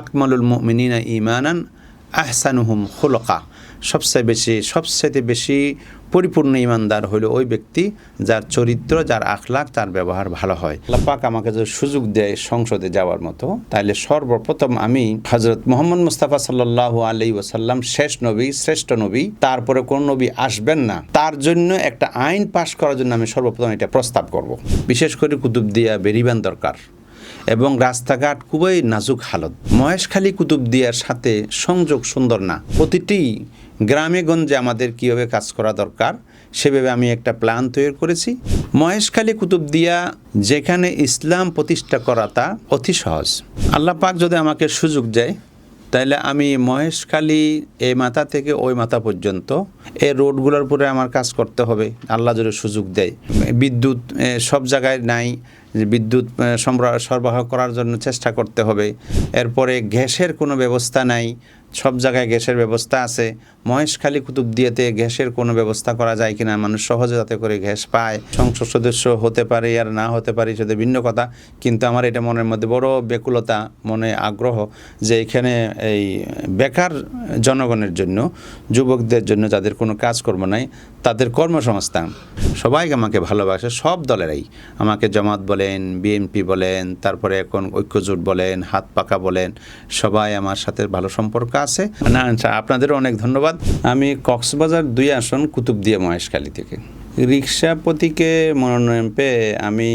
আকমালুল মিনিনা ইমানান আহসানুহুম খুলকা। সবচেয়ে বেশি সবচেয়ে বেশি পরিপূর্ণ ইমানদার হলো ওই ব্যক্তি যার চরিত্র, যার আখলাখ, তার ব্যবহার ভালো হয়। পাক আমাকে যদি সুযোগ দেয় সংসদে যাওয়ার মতো তাহলে সর্বপ্রথম আমি হজরত মোহাম্মদ মুস্তাফা সাল্লাহ আলি ওসাল্লাম শেষ নবী, শ্রেষ্ঠ নবী, তারপরে কোন নবী আসবেন না, তার জন্য একটা আইন পাশ করার জন্য আমি সর্বপ্রথম এটা প্রস্তাব করব। বিশেষ করে কুতুবদিয়া বেরিবান দরকার। এবং রাস্তাঘাট খুবই নাজুক হালত। মহেশখালী কুতুবদিয়ার সাথে সংযোগ সুন্দর না। প্রতিটি গ্রামে গঞ্জে আমাদের কীভাবে কাজ করা দরকার, সেভাবে আমি একটা প্ল্যান তৈরি করেছি। মহেশখালী কুতুবদিয়া যেখানে ইসলাম প্রতিষ্ঠা করা তা অতি সহজ। আল্লাহ পাক যদি আমাকে সুযোগ দেয়, তাইলে আমি মহেশখালী এই মাথা থেকে ওই মাথা পর্যন্ত এই রোডগুলোর উপরে আমার কাজ করতে হবে। আল্লাহ যদি সুযোগ দেয়, বিদ্যুৎ সব জায়গায় নাই যে বিদ্যুৎ সরবরাহ করার জন্য চেষ্টা করতে হবে। এরপরে গ্যাসের কোনো ব্যবস্থা নাই। সব জায়গায় গ্যাসের ব্যবস্থা আছে। মহেশখালী কুতুবদিয়াতে গ্যাসের কোনো ব্যবস্থা করা যায় কিনা, মানুষ সহজে যাতে করে গ্যাস পায়। সংসদ সদস্য হতে পারে আর না হতে পারে, সেটা ভিন্ন কথা। কিন্তু আমার এটা মনের মধ্যে বড় ব্যাকুলতা, মনে আগ্রহ যে এখানে এই বেকার জনগণের জন্য, যুবকদের জন্য যাদের কোনো কাজকর্ম নাই, তাদের কর্মসংস্থান। সবাই আমাকে ভালোবাসে, সব দলেরাই। আমাকে জামাত বলেন, বিএনপি বলেন, তারপরে এখন ঐক্যজোট বলেন, হাত পাকা বলেন, সবাই আমার সাথে ভালো সম্পর্ক আছে না আচ্ছা, আপনাদেরও অনেক ধন্যবাদ। আমি কক্সবাজার দুই আসন কুতুবদিয়া মহেশখালী থেকে। রিক্সা প্রতীকে মনোনয়ন পেয়ে আমি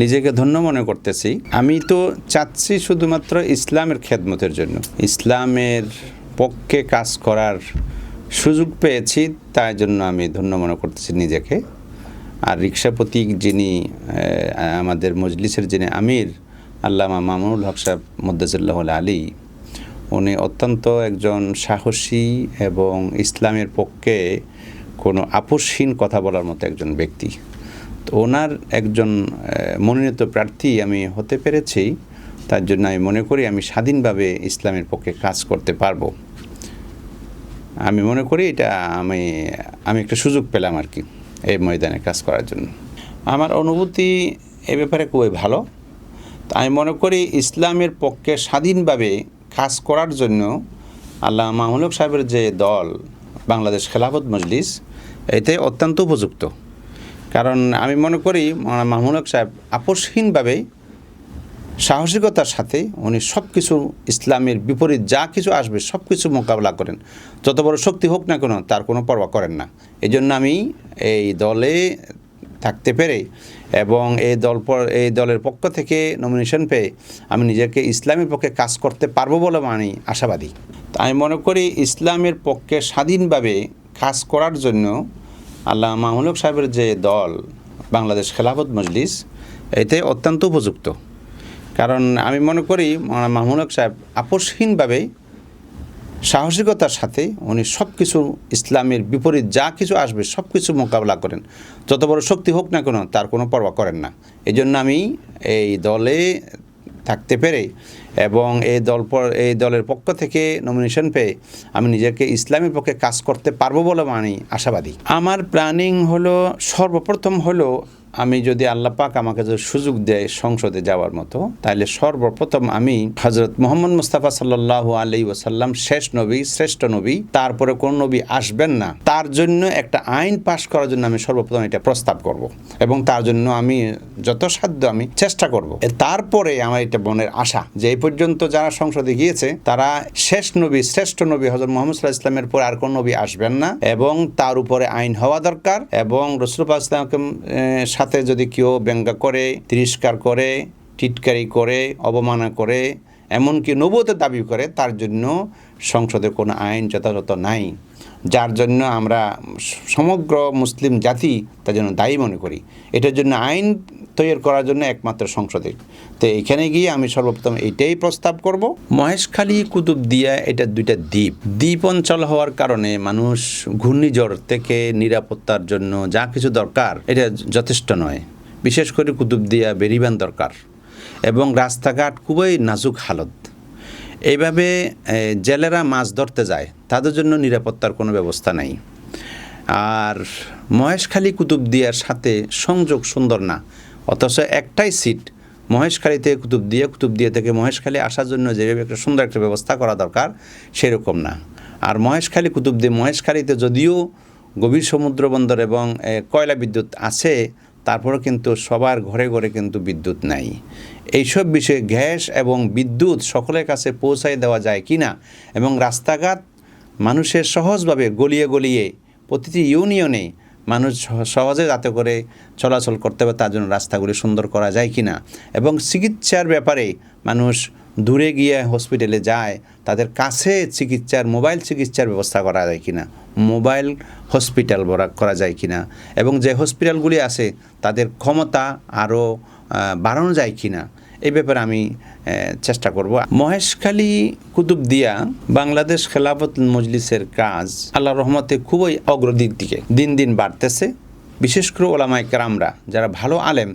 নিজেকে ধন্য মনে করতেছি। আমি তো চাচ্ছি শুধুমাত্র ইসলামের খেদমতের জন্য। ইসলামের পক্ষে কাজ করার সুযোগ পেয়েছি তাই জন্য আমি ধন্য মনে করতেছি নিজেকে। আর রিক্সা প্রতীক যিনি আমাদের মজলিসের যিনি আমির আল্লামা মামুনুল হক সাহেব মদ্দাজুল্লাহ আলী উনি অত্যন্ত একজন সাহসী এবং ইসলামের পক্ষে কোনো আপোষহীন কথা বলার মতো একজন ব্যক্তি। তো ওনার একজন মনোনীত প্রার্থী আমি হতে পেরেছি। তার জন্য আমি মনে করি আমি স্বাধীনভাবে ইসলামের পক্ষে কাজ করতে পারব। আমি মনে করি এটা আমি আমি একটা সুযোগ পেলাম আর কি এই ময়দানে কাজ করার জন্য। আমার অনুভূতি এ ব্যাপারে খুবই ভালো। আমি মনে করি ইসলামের পক্ষে স্বাধীনভাবে কাজ করার জন্য আল্লাহ মাহমুলক সাহেবের যে দল, বাংলাদেশ খেলাফত মজলিস, এতে অত্যন্ত উপযুক্ত। কারণ আমি মনে করি মাহমুলক সাহেব আপোষহীনভাবে সাহসিকতার সাথে উনি সব কিছু ইসলামের বিপরীত যা কিছু আসবে সব কিছু মোকাবেলা করেন। যত বড় শক্তি হোক না কেন, তার কোনো পরোয়া করেন না। এই জন্য আমি এই দলে থাকতে পেরে এবং এই দল এই দলের পক্ষ থেকে নমিনেশন পেয়ে আমি নিজেকে ইসলামের পক্ষে কাজ করতে পারব বলে আমি আশাবাদী। আমি মনে করি ইসলামের পক্ষে স্বাধীনভাবে কাজ করার জন্য আল্লাহ মাহমুলক সাহেবের যে দল বাংলাদেশ খেলাফত মজলিস, এতে অত্যন্ত উপযুক্ত। কারণ আমি মনে করি মাহমুলক সাহেব আপোষহীনভাবে সাহসিকতার সাথে উনি সব কিছু ইসলামের বিপরীত যা কিছু আসবে সব কিছু মোকাবেলা করেন। যত বড় শক্তি হোক না কেন, তার কোনো পরোয়া করেন না। এই জন্য আমি এই দলে থাকতে পেরে এবং এই দল এই দলের পক্ষ থেকে নমিনেশন পেয়ে আমি নিজেকে ইসলামের পক্ষে কাজ করতে পারব বলে আমি আশাবাদী। আমার প্ল্যানিং হলো, সর্বপ্রথম হলো আমি যদি আল্লাহ পাক আমাকে যদি সুযোগ দেয় সংসদে যাওয়ার মতো তাহলে সর্বপ্রথম আমি হজরত মোহাম্মদ মুস্তাফা সাল্লাহ আলি ওসাল্লাম শেষ নবী, শ্রেষ্ঠ নবী, তারপরে কোন নবী আসবেন না, তার জন্য একটা আইন পাশ করার জন্য আমি সর্বপ্রথম এটা প্রস্তাব করব। এবং তার জন্য আমি যত সাধ্য আমি চেষ্টা করব। তারপরে আমার এটা মনের আশা যে এই পর্যন্ত যারা সংসদে গিয়েছে, তারা শেষ নবী, শ্রেষ্ঠ নবী হজরত মোহাম্মদ সাল্লাহ ইসলামের পর আর কোন নবী আসবেন না, এবং তার উপরে আইন হওয়া দরকার, এবং রসুল্লাহ ইসলামকে সাথে যদি কেউ ব্যঙ্গা করে, তিরস্কার করে, টিটকারি করে, অবমাননা করে, এমনকি নবতের দাবি করে, তার জন্য সংসদে কোনো আইন যথাযথ নাই। যার জন্য আমরা সমগ্র মুসলিম জাতি তার জন্য দায়ী মনে করি। এটার জন্য আইন তৈরি করার জন্য একমাত্র সংসদে। তো এখানে গিয়ে আমি সর্বপ্রথম এইটাই প্রস্তাব করব। মহেশখালী কুতুবদিয়া এটা দুইটা দ্বীপ। দ্বীপ অঞ্চল হওয়ার কারণে মানুষ ঘূর্ণিঝড় থেকে নিরাপত্তার জন্য যা কিছু দরকার, এটা যথেষ্ট নয়। বিশেষ করে কুতুবদিয়া বেরিবান দরকার এবং রাস্তাঘাট খুবই নাজুক হালত। এইভাবে জেলেরা মাছ ধরতে যায়, তাদের জন্য নিরাপত্তার কোনো ব্যবস্থা নাই। আর মহেশখালী কুতুবদিয়ার সাথে সংযোগ সুন্দর না। অথচ একটাই সিট মহেশখালী থেকে কুতুবদিয়া কুতুবদিয়া থেকে মহেশখালী আসার জন্য যেভাবে একটা সুন্দর একটা ব্যবস্থা করা দরকার, সেরকম না। আর মহেশখালী কুতুবদিয়া মহেশখালীতে যদিও গভীর সমুদ্র বন্দর এবং কয়লা বিদ্যুৎ আছে, তারপরেও কিন্তু সবার ঘরে ঘরে কিন্তু বিদ্যুৎ নাই। এইসব বিষয়ে গ্যাস এবং বিদ্যুৎ সকলের কাছে পৌঁছায় দেওয়া যায় কি না? এবং রাস্তাঘাট মানুষের সহজভাবে গলিয়ে গলিয়ে প্রতিটি ইউনিয়নে মানুষ সহ- সহজে যাতে করে চলাচল করতে পারে, তার জন্য রাস্তাগুলি সুন্দর করা যায় কি না এবং চিকিৎসার ব্যাপারে মানুষ দূরে গিয়ে হসপিটালে যায়, তাদের কাছে চিকিৎসার মোবাইল চিকিৎসার ব্যবস্থা করা যায় কি না মোবাইল হসপিটাল করা যায় কি না এবং যে হসপিটালগুলি আছে, তাদের ক্ষমতা আরও বাড়ানো যায় কি না এই ব্যাপারে আমি চেষ্টা করব। মহেশখালী কুতুবদিয়া বাংলাদেশ খেলাফত মজলিসের কাজ আল্লাহ রহমতে খুবই অগ্রদিক দিকে দিন দিন বাড়তেছে। বিশেষ করে ওলামায় কেরামরা যারা ভালো আলেম,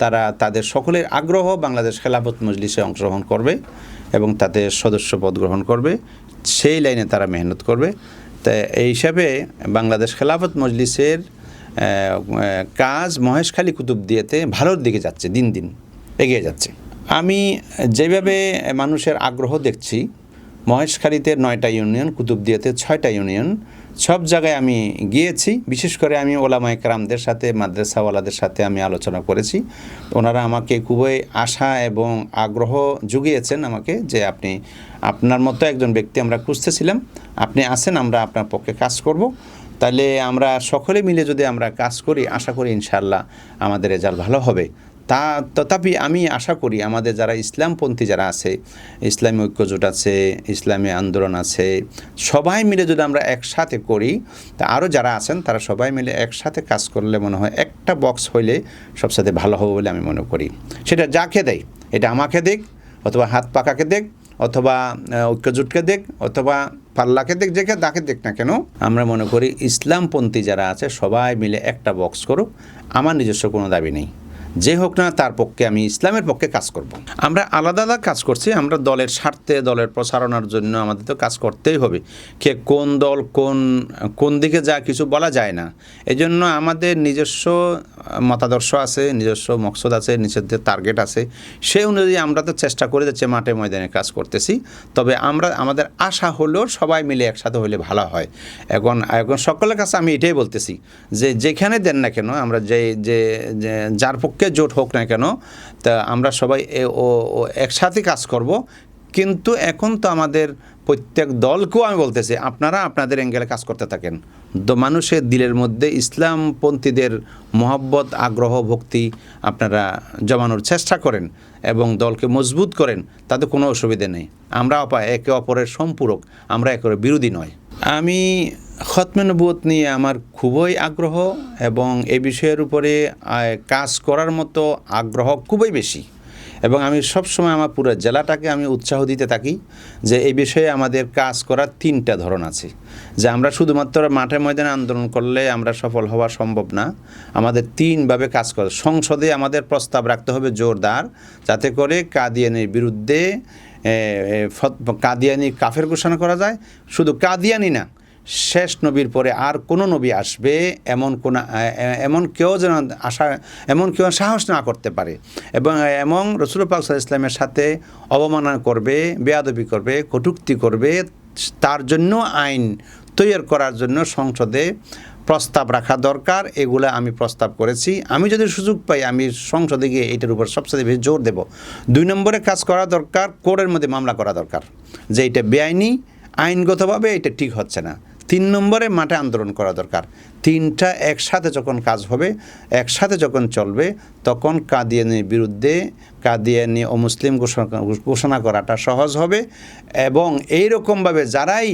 তারা তাদের সকলের আগ্রহ বাংলাদেশ খেলাফত মজলিসে অংশগ্রহণ করবে এবং তাতে সদস্য পদ গ্রহণ করবে। সেই লাইনে তারা মেহনত করবে। তা এই হিসাবে বাংলাদেশ খেলাফত মজলিসের কাজ মহেশখালী কুতুবদিয়াতে ভালোর দিকে যাচ্ছে, দিন দিন এগিয়ে যাচ্ছে। আমি যেভাবে মানুষের আগ্রহ দেখছি, মহেশখালীতে নয়টা ইউনিয়ন, কুতুবদিয়াতে ছয়টা ইউনিয়ন, সব জায়গায় আমি গিয়েছি। বিশেষ করে আমি ওলামা একরামদের সাথে, মাদ্রাসাওয়ালাদের সাথে আমি আলোচনা করেছি। ওনারা আমাকে খুবই আশা এবং আগ্রহ জুগিয়েছেন আমাকে যে আপনি, আপনার মতো একজন ব্যক্তি আমরা খুঁজতেছিলাম। আপনি আসেন আমরা আপনার পক্ষে কাজ করব। তাহলে আমরা সকলে মিলে যদি আমরা কাজ করি, আশা করি ইনশাল্লাহ আমাদের রেজাল্ট ভালো হবে। তা তথাপি আমি আশা করি আমাদের যারা ইসলামপন্থী যারা আছে, ইসলামী ঐক্যজোট আছে, ইসলামী আন্দোলন আছে, সবাই মিলে যদি আমরা একসাথে করি, তা আরও যারা আছেন তারা সবাই মিলে একসাথে কাজ করলে মনে হয় একটা বক্স হইলে সবসাথে ভালো হবে বলে আমি মনে করি। সেটা যাকে দেয় এটা আমাকে দেখ অথবা হাত পাকাকে দেখ অথবা ঐক্যজোটকে দেখ অথবা পাল্লাকে দেখ যেকে তাকে দেখ না কেন, আমরা মনে করি ইসলামপন্থী যারা আছে সবাই মিলে একটা বক্স করুক, আমার নিজস্ব কোনো দাবি নেই। যে হোক না, তার পক্ষে আমি ইসলামের পক্ষে কাজ করব। আমরা আলাদা আলাদা কাজ করছি, আমরা দলের স্বার্থে, দলের প্রসারণার জন্য আমাদের তো কাজ করতেই হবে। কে কোন দল, কোন কোন দিকে যা কিছু বলা যায় না। এই জন্য আমাদের নিজস্ব মতাদর্শ আছে, নিজস্ব মকসদ আছে, নিজেদের টার্গেট আছে। সেই অনুযায়ী আমরা তো চেষ্টা করে যাচ্ছি, মাঠে ময়দানে কাজ করতেছি। তবে আমরা, আমাদের আশা হলেও সবাই মিলে একসাথে হলে ভালো হয়। এখন এখন সকলের কাছে আমি এটাই বলতেছি যে, যেখানে দেন না কেন, আমরা যে যে, যার পক্ষে জোট হোক না কেন, তা আমরা সবাই ও একসাথে কাজ করব। কিন্তু এখন তো আমাদের প্রত্যেক দলকেও আমি বলতেছি, আপনারা আপনাদের অ্যাঙ্গেলে কাজ করতে থাকেন। মানুষের দিলের মধ্যে ইসলামপন্থীদের মহব্বত, আগ্রহ, ভক্তি আপনারা জমানোর চেষ্টা করেন এবং দলকে মজবুত করেন, তাতে কোনো অসুবিধা নেই। আমরা অপা, একে অপরের সম্পূরক, আমরা একে বিরোধী নয়। আমি খতমে নবুয়ত নিয়ে আমার খুবই আগ্রহ এবং এই বিষয়ের উপরে কাজ করার মতো আগ্রহ খুবই বেশি। এবং আমি সবসময় আমার পুরো জেলাটাকে আমি উৎসাহ দিতে থাকি যে এই বিষয়ে আমাদের কাজ করার তিনটা ধরন আছে। যে আমরা শুধুমাত্র মাঠে ময়দানে আন্দোলন করলে আমরা সফল হওয়া সম্ভব না। আমাদের তিনভাবে কাজ করে। সংসদে আমাদের প্রস্তাব রাখতে হবে জোরদার যাতে করে কাদিয়ানির বিরুদ্ধে এ, এ, কাদিয়ানি কাফের ঘোষণা করা যায়। শুধু কাদিয়ানি না শেষ নবীর পরে আর কোনো নবী আসবে এমন কোন এমন কেউ যেন আশা, এমন কেউ সাহস না করতে পারে। এবং এমন রসুল পাক ইসলামের সাথে অবমাননা করবে, বেয়াদবি করবে, কটুক্তি করবে, তার জন্য আইন তৈরি করার জন্য সংসদে প্রস্তাব রাখা দরকার। এগুলো আমি প্রস্তাব করেছি। আমি যদি সুযোগ পাই, আমি সংসদে গিয়ে এটার উপর সবচেয়ে বেশি জোর দেব। দুই নম্বরে কাজ করা দরকার কোর্টের মধ্যে মামলা করা দরকার। যে এটা বেআইনি, আইনগতভাবে এটা ঠিক হচ্ছে না। তিন নম্বরে মাঠে আন্দোলন করা দরকার। তিনটা একসাথে যখন কাজ হবে, একসাথে যখন চলবে, তখন কাদিয়ানির বিরুদ্ধে কাদিয়ানি ও মুসলিম ঘোষণা ঘোষণা করাটা সহজ হবে এবং এই রকমভাবে যারাই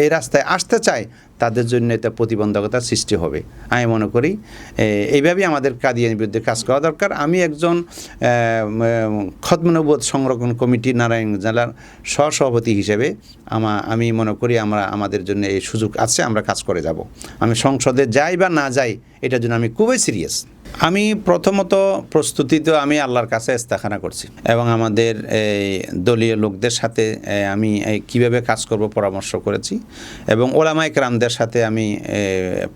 এই রাস্তায় আসতে চায়, তাদের জন্য এটা প্রতিবন্ধকতার সৃষ্টি হবে। আমি মনে করি এইভাবেই আমাদের কাদিয়ানির বিরুদ্ধে কাজ করা দরকার। আমি একজন খতমনবোধ সংরক্ষণ কমিটি নারায়ণ জেলার সহসভাপতি হিসেবে আমা, আমি মনে করি আমরা, আমাদের জন্য এই সুযোগ আছে, আমরা কাজ করে যাব। আমি সংসদে যাই বা না যাই, এটার জন্য আমি খুবই সিরিয়াস। আমি প্রথমত প্রস্তুতি তো আমি আল্লাহর কাছে ইস্তাখানা করছি এবং আমাদের এই দলীয় লোকদের সাথে আমি কীভাবে কাজ করব পরামর্শ করেছি এবং ওলামাই রামদের সাথে আমি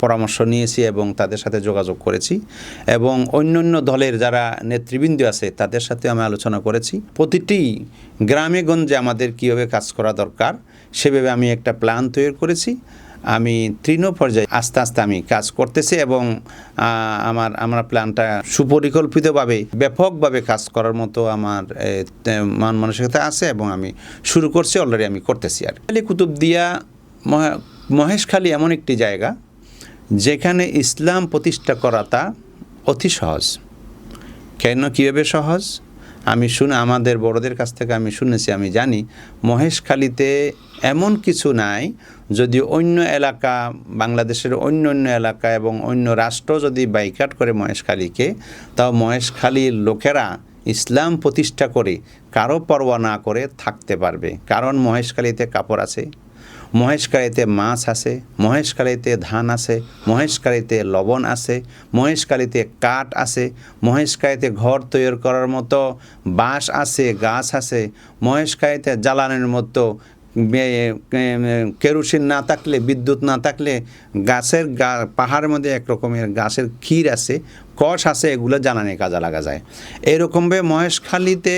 পরামর্শ নিয়েছি এবং তাদের সাথে যোগাযোগ করেছি এবং অন্য অন্য দলের যারা নেতৃবৃন্দ আছে তাদের সাথে আমি আলোচনা করেছি। প্রতিটি গ্রামে গঞ্জে আমাদের কীভাবে কাজ করা দরকার সেভাবে আমি একটা প্ল্যান তৈরি করেছি আমি তৃণ পর্যায়ে আস্তে আস্তে আমি কাজ করতেছি এবং আমার আমার প্ল্যানটা সুপরিকল্পিতভাবে, ব্যাপকভাবে কাজ করার মতো আমার মান মানসিকতা আছে এবং আমি শুরু করছি অলরেডি আমি করতেছি আর কুতুবদিয়া মহা- মহেশখালী এমন একটি জায়গা, যেখানে ইসলাম প্রতিষ্ঠা করাটা অতি সহজ। কেন, কীভাবে সহজ? আমি শুনে, আমাদের বড়দের কাছ থেকে আমি শুনেছি, আমি জানি মহেশখালীতে এমন কিছু নাই, যদি অন্য এলাকা, বাংলাদেশের অন্য অন্য এলাকা এবং অন্য রাষ্ট্র যদি বাইকাট করে মহেশখালীকে তাও মহেশখালীর লোকেরা ইসলাম প্রতিষ্ঠা করে কারও পরোয়া না করে থাকতে পারবে। কারণ মহেশখালীতে কাপড় আছে। মহেশকালীতে মাছ আছে মহেশকালীতে ধান আছে মহেশকালীতে লবণ আছে মহেশকালীতে কাঠ আছে মহেশকালীতে ঘর তৈরি করার মতো বাঁশ আছে গাছ আছে মহেশকালীতে জ্বালানোর মতো কেরোসিন না থাকলে, বিদ্যুৎ না থাকলে গাছের গা, পাহাড়ের মধ্যে এক রকমের গাছের ক্ষীর আছে কষ আছে, এগুলো জ্বালানি কাজে লাগা যায়। এরকমভাবে মহেশখালীতে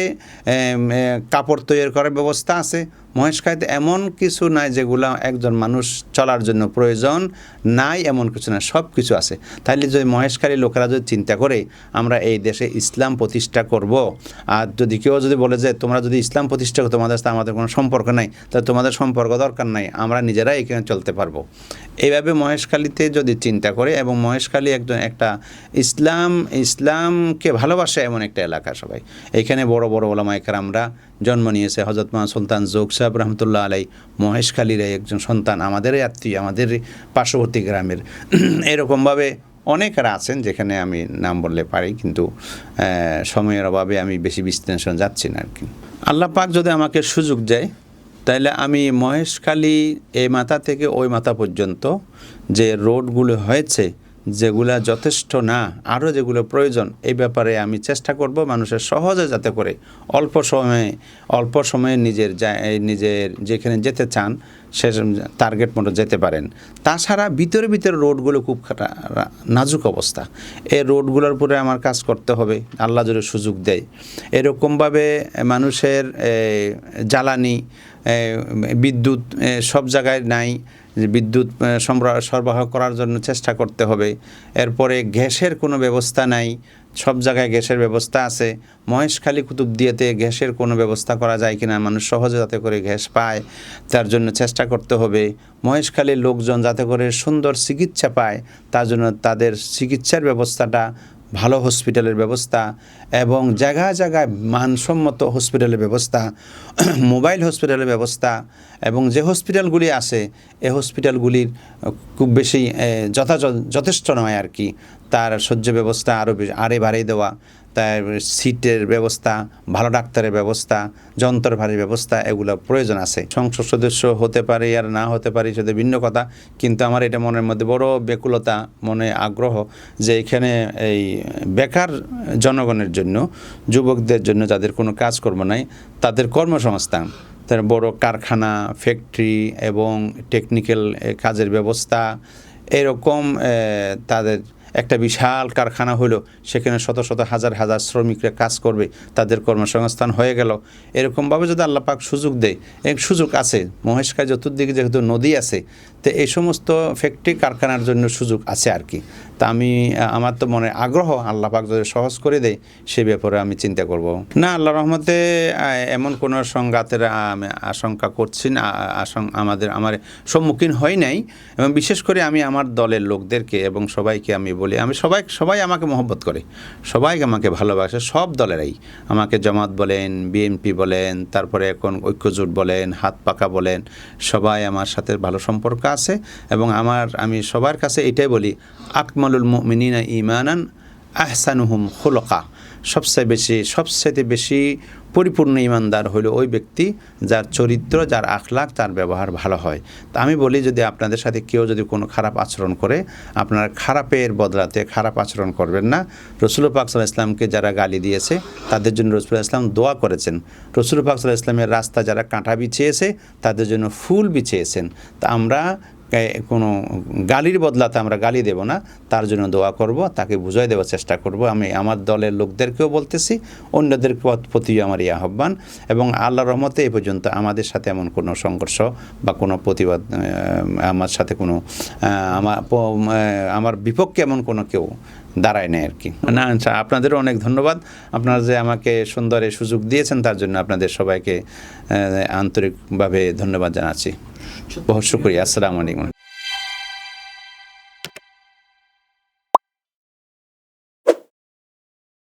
কাপড় তৈরি করার ব্যবস্থা আছে। মহেশখালীতে এমন কিছু নাই যেগুলো একজন মানুষ চলার জন্য প্রয়োজন, নাই এমন কিছু না সব কিছু আছে। তাহলে যদি মহেশখালী লোকেরা যদি চিন্তা করে, আমরা এই দেশে ইসলাম প্রতিষ্ঠা করব, আর যদি কেউ যদি বলে যে, তোমরা যদি ইসলাম প্রতিষ্ঠা করো, তোমাদের সাথে আমাদের কোনো সম্পর্ক নাই, তাহলে তোমাদের সম্পর্ক দরকার নাই, আমরা নিজেরাই এখানে চলতে পারব। এইভাবে মহেশখালীতে যদি চিন্তা করে, এবং মহেশখালী একজন একটা ইসলাম ইসলামকে ভালোবাসে এমন একটা এলাকা সবাই। এখানে বড় বড় ওলামাইকার আমরা জন্ম নিয়েছে। হজরত মা সুলতান জোক সাহেব রহমতুল্লাহ আলাই মহেশখালীর একজন সন্তান আমাদেরই আত্মীয়, আমাদের পার্শ্ববর্তী গ্রামের। এরকমভাবে অনেকেরা আছেন যেখানে আমি নাম বললে পারি, কিন্তু সময়ের অভাবে আমি বেশি বিশ্লেষণ যাচ্ছি না আর কি। আল্লাহ পাক যদি আমাকে সুযোগ দেয় তাহলে আমি মহেশখালী এই মাথা থেকে ওই মাথা পর্যন্ত যে রোডগুলো হয়েছে যেগুলা যথেষ্ট না, আরও যেগুলো প্রয়োজন, এই ব্যাপারে আমি চেষ্টা করব মানুষের সহজে যাতে করে অল্প সময়ে অল্প সময়ে নিজের নিজের যেখানে যেতে চান, সে টার্গেট মতো যেতে পারেন। তাছাড়া ভিতরে ভিতরে রোডগুলো খুব নাজুক অবস্থা। এই রোডগুলোর উপরে আমার কাজ করতে হবে, আল্লাহ যদি সুযোগ দেয়। এরকমভাবে মানুষের জ্বালানি বিদ্যুৎ সব জায়গায় নাই। যে বিদ্যুৎ সরবরাহ করার জন্য চেষ্টা করতে হবে। এরপরে গ্যাসের কোনো ব্যবস্থা নাই। সব জায়গায় গ্যাসের ব্যবস্থা আছে। মহেশখালী কুতুবদিয়াতে গ্যাসের কোনো ব্যবস্থা করা যায় কিনা মানুষ সহজে যাতে করে গ্যাস পায়, তার জন্য চেষ্টা করতে হবে। মহেশখালীর লোকজন যাতে করে সুন্দর চিকিৎসা পায়, তার জন্য তাদের চিকিৎসার ব্যবস্থাটা ভালো হসপিটালের ব্যবস্থা এবং জায়গায় জায়গায় মানসম্মত হসপিটালের ব্যবস্থা, মোবাইল হসপিটালের ব্যবস্থা এবং যে হসপিটালগুলি আছে, এ হসপিটালগুলির খুব বেশি যথাযথ, যথেষ্ট নয় আর কি। তার সহ্য ব্যবস্থা আরও আরে বাড়িয়ে দেওয়া তার সিটের ব্যবস্থা, ভালো ডাক্তারের ব্যবস্থা যন্ত্রভারীর ব্যবস্থা, এগুলো প্রয়োজন আছে। সংসদ সদস্য হতে পারে আর না হতে পারে, সেটা ভিন্ন কথা। কিন্তু আমার এটা মনের মধ্যে বড় ব্যাকুলতা, মনে আগ্রহ যে এখানে এই বেকার জনগণের জন্য, যুবকদের জন্য যাদের কোনো কাজকর্ম নাই, তাদের কর্মসংস্থান, তার বড় কারখানা, ফ্যাক্টরি এবং টেকনিক্যাল কাজের ব্যবস্থা, এরকম তাদের একটা বিশাল কারখানা হলো, সেখানে শত শত হাজার হাজার শ্রমিকরা কাজ করবে, তাদের কর্মসংস্থান হয়ে গেল। এরকমভাবে যদি আল্লাপাক সুযোগ দেয় এক সুযোগ আছে মহেশকায় চতুর্দিকে যেহেতু নদী আছে তো এই সমস্ত ফ্যাক্টরি কারখানার জন্য সুযোগ আছে আর কি। তা আমি আমার তো মনে আগ্রহ, আল্লাহ পাক যদি সহজ করে দেয়, সে ব্যাপারে আমি চিন্তা করব। না, আল্লাহ রহমতে এমন কোনো সংঘাতের আশঙ্কা করছি না আমাদের, আমার সম্মুখীন হয় নাই। এবং বিশেষ করে আমি আমার দলের লোকদেরকে এবং সবাইকে আমি বলি, আমি সবাই সবাই আমাকে মহব্বত করে, সবাই আমাকে ভালোবাসে, সব দলেরাই। আমাকে জামাত বলেন, বিএনপি বলেন, তারপরে এখন ঐক্যজোট বলেন, হাত পাকা বলেন, সবাই আমার সাথে ভালো সম্পর্ক আছে এবং আমার, আমি সবার কাছে এটাই বলি, আকমালুল মিনিনা ইমানান আহসানুহুম খুলকা। সবচেয়ে বেশি সবচেয়ে বেশি পরিপূর্ণ ইমানদার হলো ওই ব্যক্তি যার চরিত্র, যার আখলাখ, তার ব্যবহার ভালো হয়। তা আমি বলি যদি আপনাদের সাথে কেউ যদি কোনো খারাপ আচরণ করে, আপনারা খারাপের বদলাতে খারাপ আচরণ করবেন না। রসুল পাক সাল্লাহ ইসলামকে যারা গালি দিয়েছে, তাদের জন্য রসুল ইসলাম দোয়া করেছেন। রসুল পাক সাল্লাহ ইসলামের রাস্তা যারা কাঁটা বিছিয়েছে, তাদের জন্য ফুল বিছিয়েছেন। তা আমরা কোনো গালির বদলাতে আমরা গালি দেব না, তার জন্য দোয়া করব, তাকে বুঝাই দেওয়ার চেষ্টা করব। আমি আমার দলের লোকদেরকেও বলতেছি, অন্যদের প্রতি আমার এই আহ্বান এবং আল্লাহ রহমতে এ পর্যন্ত আমাদের সাথে এমন কোনো সংঘর্ষ বা কোনো প্রতিবাদ আমার সাথে কোনো আমার আমার বিপক্ষে এমন কোনো কেউ দাঁড়ায় নেই আর কি। না আচ্ছা আপনাদেরও অনেক ধন্যবাদ। আপনারা যে আমাকে সুন্দর সুযোগ দিয়েছেন, তার জন্য আপনাদের সবাইকে আন্তরিকভাবে ধন্যবাদ জানাচ্ছি। শুক্রিয়া আসসালামু আলাইকুম।